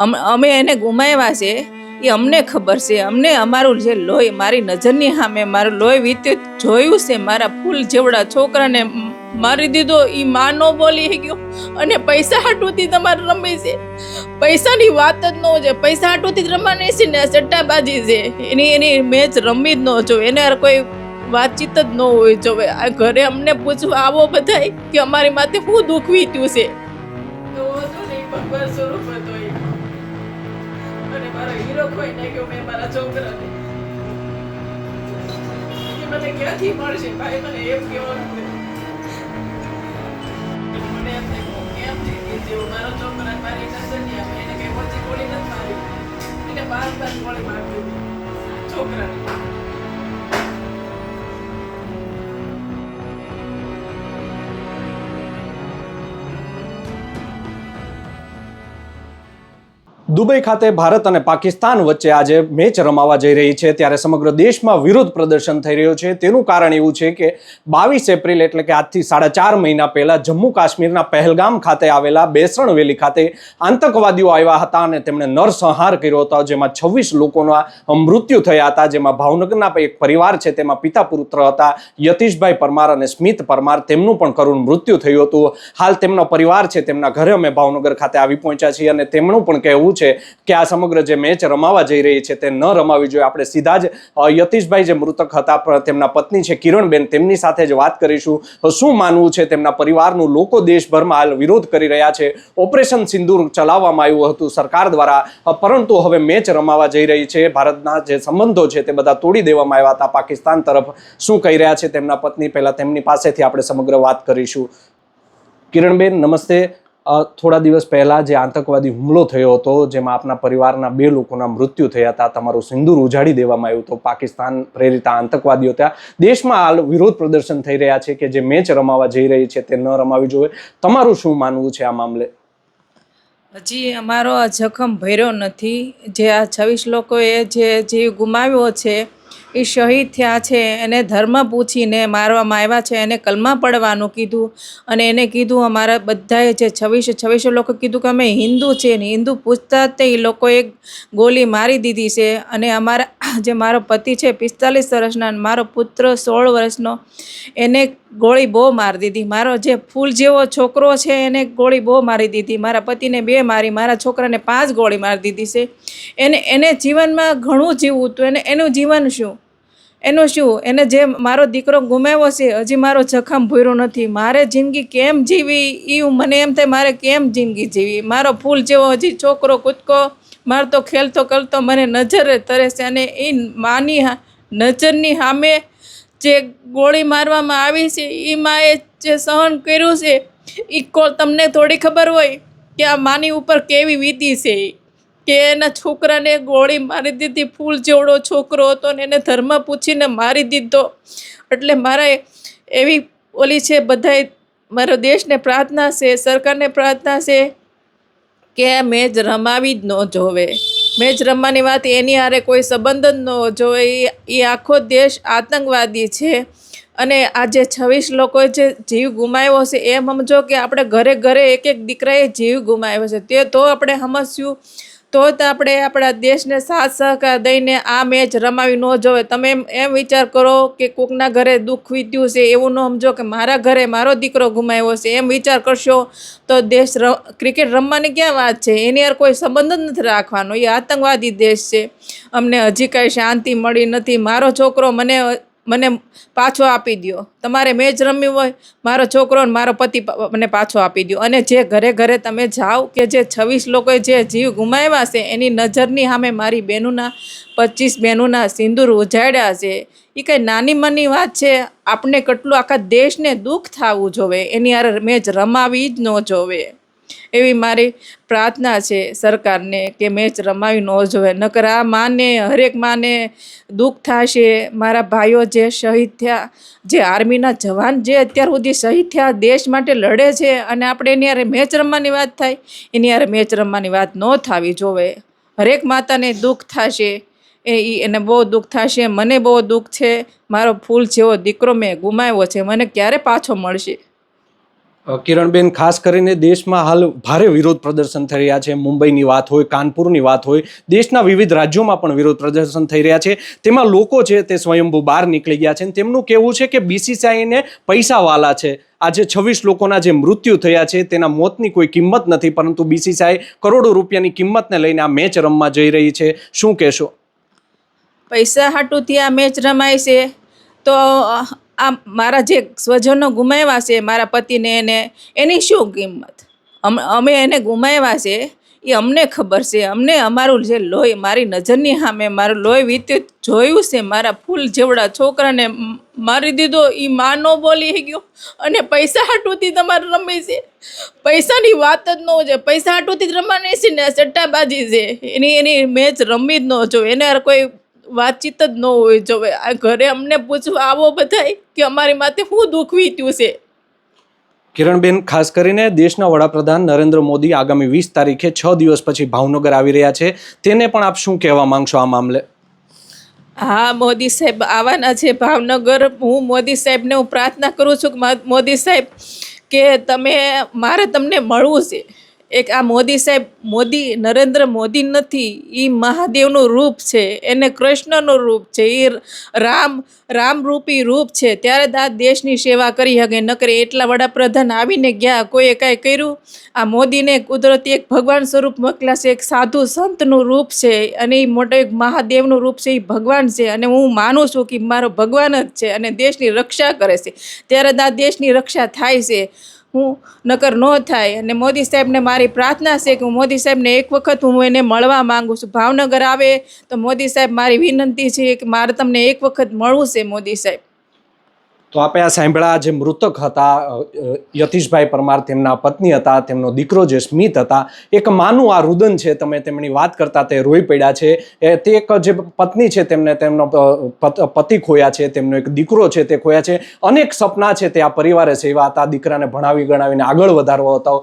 અમ એને ગુમાવ્યા છે, એ અમને ખબર છે. અમને અમારું જે લોહી, મારી નજરની સામે મારું લોહી વીત્યું જોયું છે. મારા ફૂલ જેવડા છોકરાને મારી દીધો. એ માં નો બોલી ગયો અને પૈસા હાટુથી તમારે રમે છે. પૈસાની વાત જ ન છે પૈસા હાટુથી રમવાની છે ને સટ્ટાબાજી છે. એની એની મેચ રમી જ ન જોવે એને કોઈ વાતચીત જ ન હોય. જોવે આ ઘરે અમને પૂછવા આવો બધાય કે અમારી માથે શું દુઃખ વીત્યું છે? તો હતો ને ભગવાન સ્વરૂપ હતો. અને મારો હીરો ખોઈ નાખ્યો મેં મારા છોકરાને. એ મને ક્યાંથી મળશે? ભાઈ, મને એમ કહેવાનું મને એમ થાય કે હું કેમ જીવી મારો છોકરા મારી નજર નહીં એને કઈ ગોળી નથી મારી. એને બાર બાર ગોળી મારી છોકરાને. દુબઈ ખાતે ભારત અને પાકિસ્તાન વચ્ચે આજે મેચ રમાવા જઈ રહી છે. ત્યારે સમગ્ર દેશમાં વિરોધ પ્રદર્શન થઈ રહ્યો છે. તેનું કારણ એવું છે કે બાવીસ એપ્રિલ એટલે કે આજથી સાડા ચાર મહિના પહેલાં જમ્મુ કાશ્મીરના પહેલગામ ખાતે આવેલા બેસણ વેલી ખાતે આતંકવાદીઓ આવ્યા હતા અને તેમણે નરસંહાર કર્યો હતો, જેમાં છવ્વીસ લોકોના મૃત્યુ થયા હતા, જેમાં ભાવનગરના એક પરિવાર છે, તેમાં પિતા પુત્ર હતા, યતીશભાઈ પરમાર અને સ્મિત પરમાર તેમનું પણ કરુણ મૃત્યુ થયું હતું. હાલ તેમનો પરિવાર છે, તેમના ઘરે અમે ભાવનગર ખાતે આવી પહોંચ્યા છીએ અને તેમનું પણ કહેવું છે કે આ સમગ્ર જે મેચ રમાવા જઈ રહી છે તે ન રમાવી જોઈએ. આપણે સીધા જ યતીશભાઈ જે મૃતક હતા તેમના પત્ની છે, કિરણબેન, તેમની સાથે જ વાત કરીશું. શું માનવું છે તેમના પરિવારનું? લોકો દેશભરમાં હાલ વિરોધ કરી રહ્યા છે. ઓપરેશન સિંદૂર ચલાવવામાં આવ્યું હતું સરકાર દ્વારા. પરંતુ હવે મેચ રમાવા જઈ રહી છે. ભારતના જે સંબંધો છે તે બધા તોડી દેવામાં આવ્યા હતા. પાકિસ્તાન તરફ શું કહી રહ્યા છે તેમના પત્ની? પહેલાં તેમની પાસેથી આપણે સમગ્ર વાત કરીશું. કિરણબેન, નમસ્તે. થોડા દિવસ પહેલાં જે આતંકવાદી હુમલો થયો હતો, જેમાં આપના પરિવારના બે લોકોના મૃત્યુ થયા હતા, તમારું સિંદૂર ઉજાડી દેવામાં આવ્યું હતું પાકિસ્તાન પ્રેરિત આતંકવાદીઓ ત્યાં દેશમાં હાલ વિરોધ પ્રદર્શન થઈ રહ્યા છે કે જે મેચ રમાવા જઈ રહી છે તે ન રમાવી જોઈએ. તમારું શું માનવું છે આ મામલે? હજી અમારો આ જખમ ભર્યો નથી. જે આ છવ્વીસ લોકોએ જે જીવ ગુમાવ્યો છે એ શહીદ થયા છે, એને ધર્મ પૂછીને મારવામાં આવ્યા છે, એને કલમા પડવાનું કીધું અને એને કીધું અમારા બધાએ જે છવ્વીસો છવ્વીસો લોકો કીધું કે અમે હિન્દુ છે ને હિન્દુ પૂછતા તે એ લોકોએ ગોલી મારી દીધી છે અને અમારા જે મારો પતિ છે પિસ્તાલીસ વર્ષના મારો પુત્ર સોળ વર્ષનો, એને ગોળી બહુ મારી દીધી. મારો જે ફૂલ જેવો છોકરો છે એને ગોળી બહુ મારી દીધી. મારા પતિને બે મારી, મારા છોકરાને પાંચ ગોળી મારી દીધી છે. એને એને જીવનમાં ઘણું જીવવું હતું. એને, એનું જીવન શું? એનું શું? એને જે મારો દીકરો ગુમાવ્યો છે, હજી મારો જખમ ભૂર્યો નથી. મારે જિંદગી કેમ જીવી? એ મને એમ થાય મારે કેમ જિંદગી જીવી? મારો ફૂલ જેવો હજી છોકરો કૂદકો મારતો, ખેલતો, કરતો મને નજરે તરે છે અને એ માની નજરની સામે જે ગોળી મારવામાં આવી છે એ માએ જે સહન કર્યું છે એ કો તમને થોડી ખબર હોય કે આ માની ઉપર કેવી વીતી છે. કે એના છોકરાને ગોળી મારી દીધી, ફૂલ જેવડો છોકરો હતો ને એને ધર્મ પૂછીને મારી દીધો એટલે મારા એવી ઓલી છે બધાય મારો દેશને પ્રાર્થના છે, સરકારને પ્રાર્થના છે કે મેં મેચ રમાવી જ ન જોવે મેચ રમવાની વાત, એની હારે કોઈ સંબંધ જ ન જો એ- એ આખો દેશ આતંકવાદી છે અને આ જે છવ્વીસ લોકોએ જે જીવ ગુમાવ્યો છે એમ સમજો કે આપણે ઘરે ઘરે એક એક દીકરાએ જીવ ગુમાવ્યો છે. તે તો આપણે સમજ્યું તો જ આપણે આપણા દેશને સાથ સહકાર દઈને આ મેચ રમાવી ન જોવે. તમે એમ વિચાર કરો કે કોકના ઘરે દુઃખ વીત્યું છે એવું ન સમજો કે મારા ઘરે મારો દીકરો ગુમાવ્યો છે. એમ વિચાર કરશો તો દેશ ક્રિકેટ રમવાની ક્યાં વાત છે? એની યાર કોઈ સંબંધ જ નથી રાખવાનો. એ આતંકવાદી દેશ છે. અમને હજી કાંઈ શાંતિ મળી નથી. મારો છોકરો મને મને પાછો આપી દ્યો. તમારે મેચ રમવી હોય, મારો છોકરો મારો પતિ મને પાછો આપી દ્યો. અને જે ઘરે ઘરે તમે જાઓ કે જે છવ્વીસ લોકોએ જે જીવ ગુમાવ્યા છે, એની નજરની સામે મારી બહેનોના પચીસ બહેનોના સિંદૂર ઉજાડ્યા છે. એ કંઈ નાની મની વાત છે? આપણે કેટલું આખા દેશને દુઃખ થવું જોવે? એની હારે મેચ રમાવી જ ન જોવે. એવી મારી પ્રાર્થના છે સરકારને કે મેચ રમાવી ન જોવે. નકર આ માને, હરેક માને દુઃખ થશે. મારા ભાઈઓ જે શહીદ થયા, જે આર્મીના જવાન જે અત્યાર સુધી શહીદ થયા, દેશ માટે લડે છે અને આપણે એની હારે મેચ રમવાની વાત થાય, એની હારે મેચ રમવાની વાત ન થવી જોવે. હરેક માતાને દુઃખ થશે. એ એને બહુ દુઃખ થશે. મને બહુ દુઃખ છે. મારો ફૂલ જેવો દીકરો મેં ગુમાવ્યો છે. મને ક્યારે પાછો મળશે? કિરણબેન, ખાસ કરીને દેશમાં હાલ ભારે વિરોધ પ્રદર્શન થઈ રહ્યા છે. મુંબઈની વાત હોય, કાનપુરની વાત હોય, દેશના વિવિધ રાજ્યોમાં પણ વિરોધ પ્રદર્શન થઈ રહ્યા છે. તેમાં લોકો છે તે સ્વયંભૂ બહાર નીકળી ગયા છે તેમનું કહેવું છે કે બીસીસીઆઈને પૈસાવાલા છે. આજે છવ્વીસ લોકોના જે મૃત્યુ થયા છે તેના મોતની કોઈ કિંમત નથી, પરંતુ બીસીસીઆઈ કરોડો રૂપિયાની કિંમતને લઈને આ મેચ રમવા જઈ રહી છે. શું કહેશો? પૈસા હાટુથી આ મેચ રમાય છે. તો આ મારા જે સ્વજનો ગુમાવ્યા છે, મારા પતિને એને, એની શું કિંમત? અમ- એને ગુમાવ્યા છે, એ અમને ખબર છે. અમને અમારું જે લોહી, મારી નજરની સામે મારું લોહી વીત્યું જોયું છે, મારા ફૂલ જેવડા છોકરાને મારી દીધો એ માં ન બોલી ગયો. અને પૈસા હાટુથી તમારે રમે છે. પૈસાની વાત જ ન છે. પૈસા હાટુથી જ રમવાની છે ને સટ્ટાબાજી છે. એની એની મેચ રમવી જ ન જો. એને કોઈ વાતચીત જ ન હોય જોવે આ ઘરે અમને પૂછવા આવો બધાય કે અમારી માથે શું દુઃખ વીત્યું છે? કિરણબેન ખાસ કરીને દેશના વડાપ્રધાન નરેન્દ્ર મોદી આગામી વીસ તારીખે છ દિવસ પછી ભાવનગર આવી રહ્યા છે. તેને પણ આપ શું કહેવા માંગશો આ મામલે? હા મોદી સાહેબ આવવાના છે ભાવનગર. હું મોદી સાહેબને હું પ્રાર્થના કરું છું કે મોદી સાહેબ કે તમે મારે તમને મળવું છે. એક આ મોદી સાહેબ, મોદી, નરેન્દ્ર મોદી નથી એ મહાદેવનું રૂપ છે, એને કૃષ્ણનું રૂપ છે એ રામ, રામરૂપી રૂપ છે. ત્યારે આ દેશની સેવા કરી શકે નકરે એટલા વડાપ્રધાન આવીને ગયા, કોઈએ કાંઈ કર્યું? આ મોદીને કુદરતી એક ભગવાન સ્વરૂપ મોકલા છે, એક સાધુ સંતનું રૂપ છે, અને એ મોટો એક મહાદેવનું રૂપ છે એ ભગવાન છે. અને હું માનું છું કે મારો ભગવાન જ છે, અને દેશની રક્ષા કરે છે. ત્યારે આ દેશની રક્ષા થાય છે. હું નકર ન થાય. અને મોદી સાહેબને મારી પ્રાર્થના છે કે હું મોદી સાહેબને એક વખત હું એને મળવા માંગુ છું. ભાવનગર આવે તો મોદી સાહેબ મારી વિનંતી છે કે મારે તમને એક વખત મળવું છે મોદી સાહેબ. તો આપણે આ સાંભળ્યા જે મૃતક હતા યતીશભાઈ પરમાર, તેમના પત્ની હતા, તેમનો દીકરો જે સ્મિત હતા, એક માનું આ રુદન છે, તમે તેમની વાત કરતા તે રોઈ પડ્યા છે. એ તે એક જે પત્ની છે, તેમને તેમનો પતિ ખોયા છે, તેમનો એક દીકરો છે, તે ખોયા છે. અનેક સપના છે તે આ પરિવારે સેવા હતા, દીકરાને ભણાવી ગણાવીને આગળ વધારવો હતો.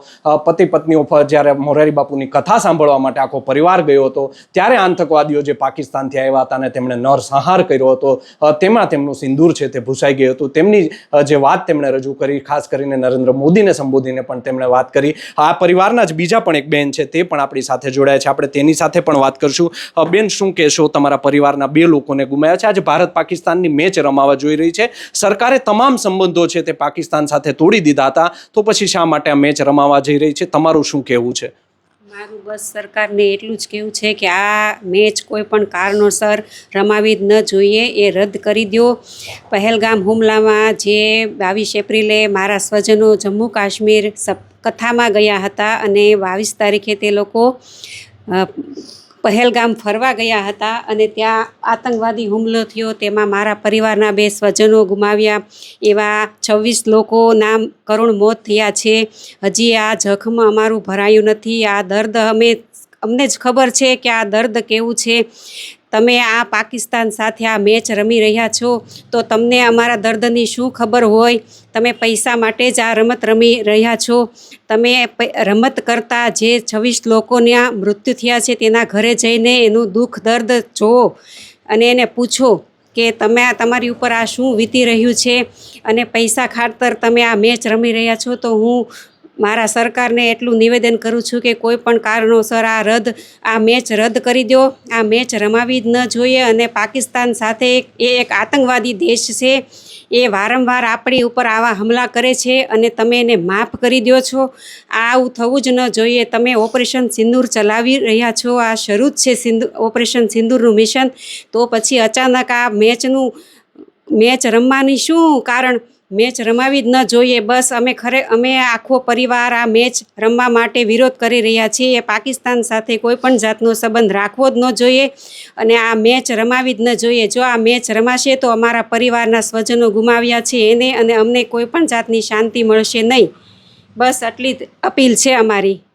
પતિ પત્નીઓ ઉપર જ્યારે મોરારી બાપુની કથા સાંભળવા માટે આખો પરિવાર ગયો હતો, ત્યારે આતંકવાદીઓ જે પાકિસ્તાનથી આવ્યા હતા અને તેમણે નરસંહાર કર્યો હતો. તેમાં તેમનું સિંદૂર છે તે ભૂસાઈ ગયું હતું. તેમની જે વાત તેમણે રજૂ કરી, ખાસ કરીને નરેન્દ્ર મોદીને સંબોધીને પણ તેમણે વાત કરી. આ પરિવારના જ બીજા પણ એક બેન છે, તે પણ આપણી સાથે જોડાયા છે. આપણે તેની સાથે પણ વાત કરશું. બેન, શું કહેશો તમારા પરિવારના બે લોકોને ગુમાયા છે? આજે ભારત પાકિસ્તાનની મેચ રમાવા જોઈ રહી છે. સરકારે તમામ સંબંધો છે તે પાકિસ્તાન સાથે તોડી દીધા હતા. તો પછી શા માટે આ મેચ રમાવા જઈ રહી છે? તમારું શું કહેવું છે? મારું બસ સરકારને એટલું જ કહેવું છે કે આ મેચ કોઈ પણ કારણોસર રમાવી ન જોઈએ, એ રદ કરી દો પહેલગામ હુમલામાં જે બાવીસ એપ્રિલે મારા સ્વજનો જમ્મુ કાશ્મીર સપ કથામાં ગયા હતા અને બાવીસ તારીખે તે લોકો પહેલગામ ફરવા ગયા હતા અને ત્યાં આતંકવાદી હુમલો થયો. તેમાં મારા પરિવારના બે સ્વજનો ગુમાવ્યા. એવા છવ્વીસ લોકોના કરુણ મોત થયા છે. હજી આ જખમ અમારું ભરાયું નથી. આ દર્દ અમે, અમને જ ખબર છે કે આ દર્દ કેવું છે. તમે આ પાકિસ્તાન સાથે આ મેચ રમી રહ્યા છો, તો તમને અમારા દર્દની શું ખબર હોય? તમે પૈસા માટે જ આ રમત રમી રહ્યા છો. તમે રમત કરતાં જે છવ્વીસ લોકોના મૃત્યુ થયા છે, તેના ઘરે જઈને એનું દુઃખ દર્દ જુઓ અને એને પૂછો કે તમે આ, તમારી ઉપર આ શું વીતી રહ્યું છે? અને પૈસા ખાતર તમે આ મેચ રમી રહ્યા છો, તો હું મારા સરકારને એટલું નિવેદન કરું છું કે કોઈ પણ કારણોસર આ રદ, આ મેચ રદ કરી દો. આ મેચ રમાવી જ ન જોઈએ અને પાકિસ્તાન સાથે એ એક આતંકવાદી દેશ છે. એ વારંવાર આપણી ઉપર આવા હમલા કરે છે અને તમે એને માફ કરી દો છો. આવું થવું જ ન જોઈએ. તમે ઓપરેશન સિંદૂર ચલાવી રહ્યા છો. આ શરૂ જ છે સિંદુ, ઓપરેશન સિંદૂરનું મિશન. તો પછી અચાનક આ મેચનું, મેચ રમવાની શું કારણ? મેચ રમાવી જ ન જોઈએ. બસ અમે ખરે, અમે આખો પરિવાર આ મેચ રમવા માટે વિરોધ કરી રહ્યા છીએ. પાકિસ્તાન સાથે કોઈ પણ જાતનો સંબંધ રાખવો જ ન જોઈએ અને આ મેચ રમાવી જ ન જોઈએ. જો આ મેચ રમાશે તો અમારા પરિવારના સ્વજનો ગુમાવ્યા છે એને અને અમને કોઈ પણ જાતની શાંતિ મળશે નહીં. બસ આટલી જ અપીલ છે અમારી.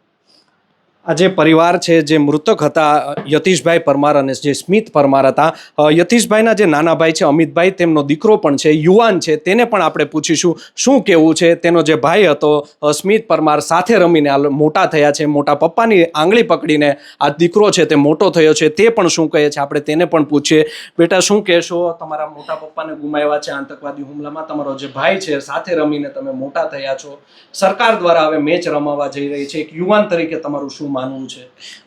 આ જે પરિવાર છે, જે મૃતક હતા, યતીશભાઈ પરમાર અને જે સ્મિત પરમાર હતા યતીશભાઈના જે નાના ભાઈ છે, અમિતભાઈ, તેમનો દીકરો પણ છે, યુવાન છે, તેને પણ આપણે પૂછીશું, શું કેવું છે? તેનો જે ભાઈ હતો સ્મિત પરમાર સાથે રમીને આ મોટા થયા છે, મોટા પપ્પાની આંગળી પકડીને આ દીકરો છે, તે મોટો થયો છે, તે પણ શું કહે છે? આપણે તેને પણ પૂછીએ. બેટા, શું કહેશો? તમારા મોટા પપ્પાને ગુમાવ્યા છે, આતંકવાદી હુમલામાં. તમારો જે ભાઈ છે, સાથે રમીને તમે મોટા થયા છો. સરકાર દ્વારા હવે મેચ રમાવા જઈ રહી છે. એક યુવાન તરીકે તમારું શું માનવું છે?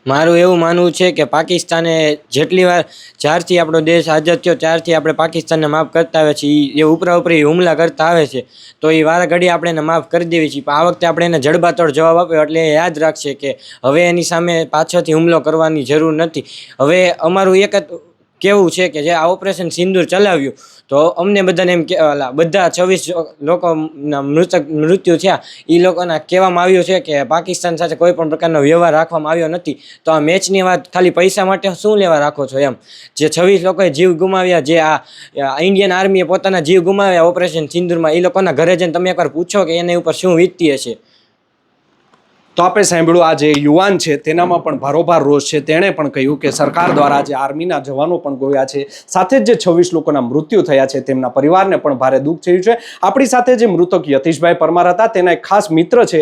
મારું એવું માનવું છે કે પાકિસ્તાને જેટલી વાર જ્યારથી આપણો દેશ આઝાદ થયો, ત્યારથી આપણે પાકિસ્તાનને માફ કરતા આવે છે. એ ઉપરા ઉપરી હુમલા કરતા આવે છે. તો એ વારા ઘડી આપણે એને માફ કરી દેવી છીએ પણ આ વખતે આપણે એને જડબાતોડ જવાબ આપ્યો એટલે એ યાદ રાખશે કે હવે એની સામે પાછળથી હુમલો કરવાની જરૂર નથી. હવે અમારું એક જ કેવું છે કે જે આ ઓપરેશન સિંદૂર ચલાવ્યું, તો અમને બધાને એમ કે બધા છવ્વીસ લોકોના મૃતક, મૃત્યુ થયા. એ લોકોના કહેવામાં આવ્યું છે કે પાકિસ્તાન સાથે કોઈ પણ પ્રકારનો વ્યવહાર રાખવામાં આવ્યો નથી. તો આ મેચની વાત ખાલી પૈસા માટે શું લેવા રાખો છો એમ? જે છવ્વીસ લોકોએ જીવ ગુમાવ્યા, જે આ ઇન્ડિયન આર્મીએ પોતાના જીવ ગુમાવ્યા ઓપરેશન સિંદૂરમાં એ લોકોના ઘરે જઈને તમે એકવાર પૂછો કે એની ઉપર શું વીતતી હશે તો આપણે સાંભળ્યું, આ જે યુવાન છે, તેનામાં પણ ભારોભાર રોષ છે. તેણે પણ કહ્યું કે સરકાર દ્વારા જે આર્મીના જવાનો પણ ગોયા છે, સાથે જ જે છવ્વીસ લોકોના મૃત્યુ થયા છે, તેમના પરિવારને પણ ભારે દુઃખ થયું છે. આપણી સાથે જે મૃતક યતીશભાઈ પરમાર હતા, તેના એક ખાસ મિત્ર છે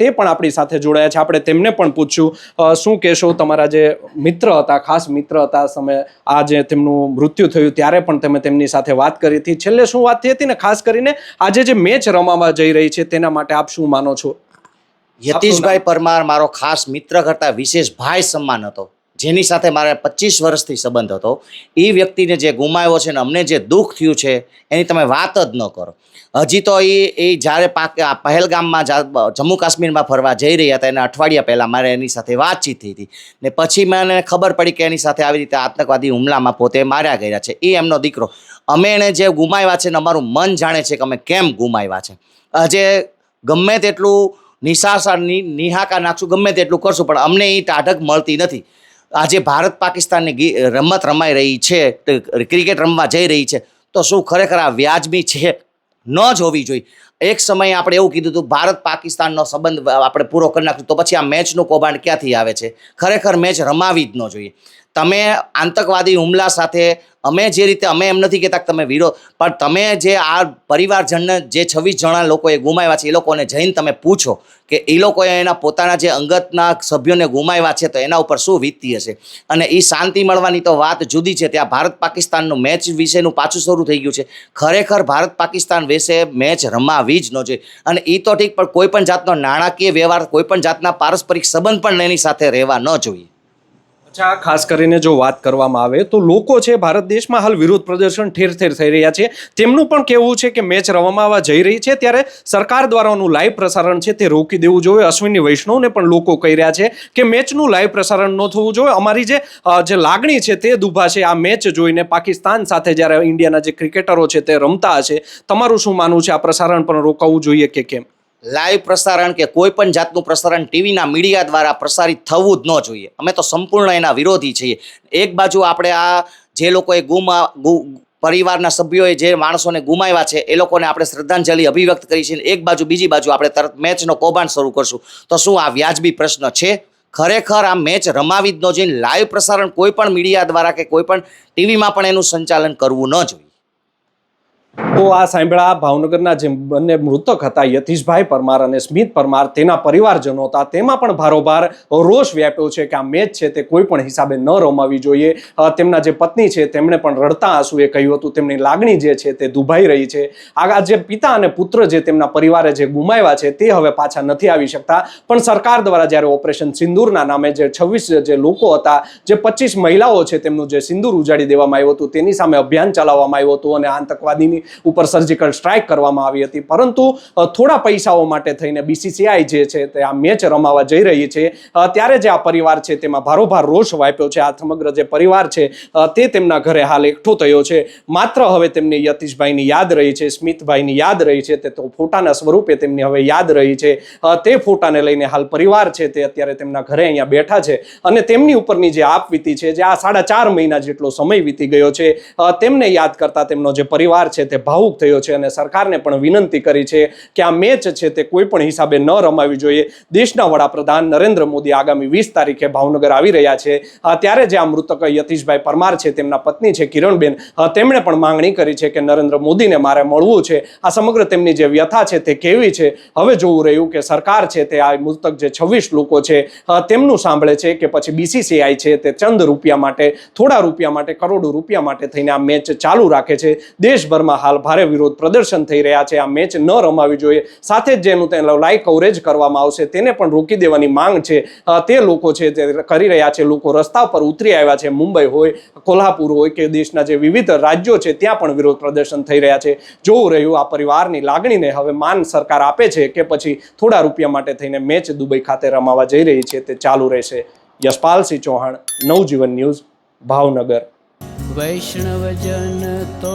તે પણ આપણી સાથે જોડાયા છે. આપણે તેમને પણ પૂછ્યું શું કહેશો? તમારા જે મિત્ર હતા, ખાસ મિત્ર હતા સમય આ જે તેમનું મૃત્યુ થયું, ત્યારે પણ તમે તેમની સાથે વાત કરી હતી. છેલ્લે શું વાત થઈ હતી ને? ખાસ કરીને આજે જે મેચ રમાવા જઈ રહી છે, તેના માટે આપ શું માનો છો? યતીશભાઈ પરમાર મારો ખાસ મિત્ર કરતાં વિશેષ ભાઈ સમાન હતો જેની સાથે મારે પચીસ વર્ષથી સંબંધ હતો. એ વ્યક્તિને જે ગુમાવ્યો છે ને અમને જે દુઃખ થયું છે એની તમે વાત જ ન કરો. હજી તો એ એ જ્યારે પાક આ પહેલગામમાં જમ્મુ કાશ્મીરમાં ફરવા જઈ રહ્યા હતા એના અઠવાડિયા પહેલાં મારે એની સાથે વાતચીત થઈ હતી. ને પછી મને ખબર પડી કે એની સાથે આવી રીતે આતંકવાદી હુમલામાં પોતે માર્યા ગયા છે. એ એમનો દીકરો. અમે એને જે ગુમાવ્યા છે ને અમારું મન જાણે છે કે અમે કેમ ગુમાવ્યા છે. આજે ગમે તેટલું નિશાસા નિ, નિહાકા નાખશું, ગમે તેટલું કરશું, પણ અમને એ ટાઢક મળતી નથી. આજે ભારત પાકિસ્તાનની રમત રમાઈ રહી છે ક્રિકેટ રમવા જઈ રહી છે, તો શું ખરેખર આ વ્યાજબી છે? ન જ હોવી જોઈએ. એક સમયે આપણે એવું કીધું હતું, ભારત પાકિસ્તાનનો સંબંધ આપણે પૂરો કરી નાખ્યું તો પછી આ મેચનું કૌભાંડ ક્યાંથી આવે છે? ખરેખર મેચ રમાવી જ ન જોઈએ. તમે આતંકવાદી હુમલા સાથે અમે જે રીતે, અમે એમ નથી કહેતા કે તમે વિરોધ પણ તમે જે આ પરિવારજનને જે છવ્વીસ જણા લોકોએ ગુમાવ્યા છે, એ લોકોને જઈને તમે પૂછો કે એ લોકોએ એના પોતાના જે અંગતના સભ્યોને ગુમાવ્યા છે, તો એના ઉપર શું વીતતી હશે? અને એ શાંતિ મળવાની તો વાત જુદી છે. ત્યાં ભારત પાકિસ્તાનનું મેચ વિશેનું પાછું શરૂ થઈ ગયું છે. ખરેખર ભારત પાકિસ્તાન વિશે મેચ રમાવી જ ન જોઈએ. અને એ તો ઠીક, પણ કોઈ પણ જાતનો નાણાકીય વ્યવહાર, કોઈ પણ જાતના પારસ્પરિક સંબંધ પણ એની સાથે રહેવા ન જોઈએ. અચ્છા, ખાસ કરીને જો વાત કરવામાં આવે તો લોકો છે ભારત દેશમાં હાલ વિરોધ પ્રદર્શન ઠેર ઠેર થઈ રહ્યા છે. તેમનું પણ કહેવું છે કે મેચ રમવામાં જઈ રહી છે, ત્યારે સરકાર દ્વારાનું લાઈવ પ્રસારણ છે તે રોકી દેવું જોઈએ. અશ્વિની વૈષ્ણવને પણ લોકો કહી રહ્યા છે કે મેચનું લાઈવ પ્રસારણ ન થવું જોઈએ. અમારી જે જે લાગણી છે તે દુભાશે આ મેચ જોઈને પાકિસ્તાન સાથે જ્યારે ઇન્ડિયાના જે ક્રિકેટરો છે તે રમતા હશે. તમારું શું માનવું છે? આ પ્રસારણ પણ રોકાવું જોઈએ કે કેમ? લાઈવ પ્રસારણ કે કોઈ પણ જાતનું પ્રસારણ ટીવીના મીડિયા દ્વારા પ્રસારિત થવું જ ન જોઈએ. અમે તો સંપૂર્ણ એના વિરોધી છીએ. એક બાજુ આપણે આ જે લોકોએ ગુમા પરિવારના સભ્યોએ જે માણસોને ગુમાવ્યા છે, એ લોકોને આપણે શ્રદ્ધાંજલિ અભિવ્યક્ત કરી છે. એક બાજુ, બીજી બાજુ આપણે તરત મેચનો કૌભાંડ શરૂ કરશું. તો શું આ વ્યાજબી પ્રશ્ન છે? ખરેખર આ મેચ રમાવી જ ન જોઈએ લાઈવ પ્રસારણ કોઈ પણ મીડિયા દ્વારા કે કોઈ પણ ટીવીમાં પણ એનું સંચાલન કરવું ન જોઈએ. તો આ સાંભળા ભાવનગરના જે બંને મૃતક હતા, યતીશભાઈ પરમાર અને સ્મિત પરમાર, તેના પરિવારજનો હતા. તેમાં પણ ભારોભાર રોષ વ્યાપ્યો છે કે આ મેચ છે તે કોઈ પણ હિસાબે ન રમાવી જોઈએ. તેમના જે પત્ની છે તેમણે પણ રડતા આંસુએ કહ્યું હતું, તેમની લાગણી જે છે તે દુભાઈ રહી છે. આ જે પિતા અને પુત્ર જે તેમના પરિવારે જે ગુમાવ્યા છે તે હવે પાછા નથી આવી શકતા. પણ સરકાર દ્વારા જ્યારે ઓપરેશન સિંદૂરના નામે જે છવ્વીસ જે લોકો હતા, જે પચીસ મહિલાઓ છે તેમનું જે સિંદૂર ઉજાડી દેવામાં આવ્યું હતું, તેની સામે અભિયાન ચલાવવામાં આવ્યું હતું અને આતંકવાદીની ઉપર સર્જિકલ સ્ટ્રાઇક કરવામાં આવી હતી. પરંતુ થોડા પૈસાઓ માટે થઈને બીસીસીઆઈ જે છે તે આ મેચ રમાવા જઈ રહી છે. ત્યારે જે આ પરિવાર છે તેમાં ભારોભાર રોષ વાપ્યો છે. આ સમગ્ર જે પરિવાર છે તે તેમના ઘરે હાલ એકઠો થયો છે. માત્ર હવે તેમની યતીશભાઈની યાદ રહી છે, સ્મિતભાઈની યાદ રહી છે, તે તો ફોટાના સ્વરૂપે તેમની હવે યાદ રહી છે. તે ફોટાને લઈને હાલ પરિવાર છે તે અત્યારે તેમના ઘરે અહીંયા બેઠા છે. અને તેમની ઉપરની જે આપ વીતી છે, જે આ સાડા ચાર મહિના જેટલો સમય વીતી ગયો છે તેમને યાદ કરતા તેમનો જે પરિવાર છે તે તે ભાવુક થયો છે અને સરકારને પણ વિનંતી કરી છે કે આ મેચ છે તે કોઈ પણ હિસાબે ન રમાવી જોઈએ. દેશના વડાપ્રધાન નરેન્દ્ર મોદી આગામી વીસ તારીખે ભાવનગર આવી રહ્યા છે. ત્યારે જે આ મૃતક યતીશભાઈ પરમાર છે, તેમના પત્ની છે, કિરણબેન તેમણે પણ માંગણી કરી છે કે નરેન્દ્ર મોદીને મારે મળવું છે. આ સમગ્ર તેમની જે વ્યથા છે તે કેવી છે? હવે જોવું રહ્યું કે સરકાર છે તે આ મૃતક જે છવ્વીસ લોકો છે તેમનું સાંભળે છે કે પછી બીસીસીઆઈ છે તે ચંદ રૂપિયા માટે, થોડા રૂપિયા માટે, કરોડો રૂપિયા માટે થઈને આ મેચ ચાલુ રાખે છે. દેશભરમાં હાલ ભારે વિરોધ પ્રદર્શન થઈ રહ્યા છે. આ મેચ ન રમાવી જોઈએ. સાથે જ જેનું તેને લાઈવ કવરેજ કરવામાં આવશે, તેને પણ રોકી દેવાની માંગ છે. તે લોકો છે તે કરી રહ્યા છે. લોકો રસ્તા પર ઉતરી આવ્યા છે. મુંબઈ હોય, કોલ્હાપુર હોય કે દેશના જે વિવિધ રાજ્યો છે, ત્યાં પણ વિરોધ પ્રદર્શન થઈ રહ્યા છે. જોવું રહ્યું, આ પરિવારની લાગણીને હવે માન સરકાર આપે છે કે પછી થોડા રૂપિયા માટે થઈને મેચ દુબઈ ખાતે રમાવા જઈ રહી છે. તે ચાલુ રહેશે. યશપાલસિંહ ચૌહાણ, નવજીવન ન્યૂઝ, ભાવનગર. વૈષ્ણવજન તો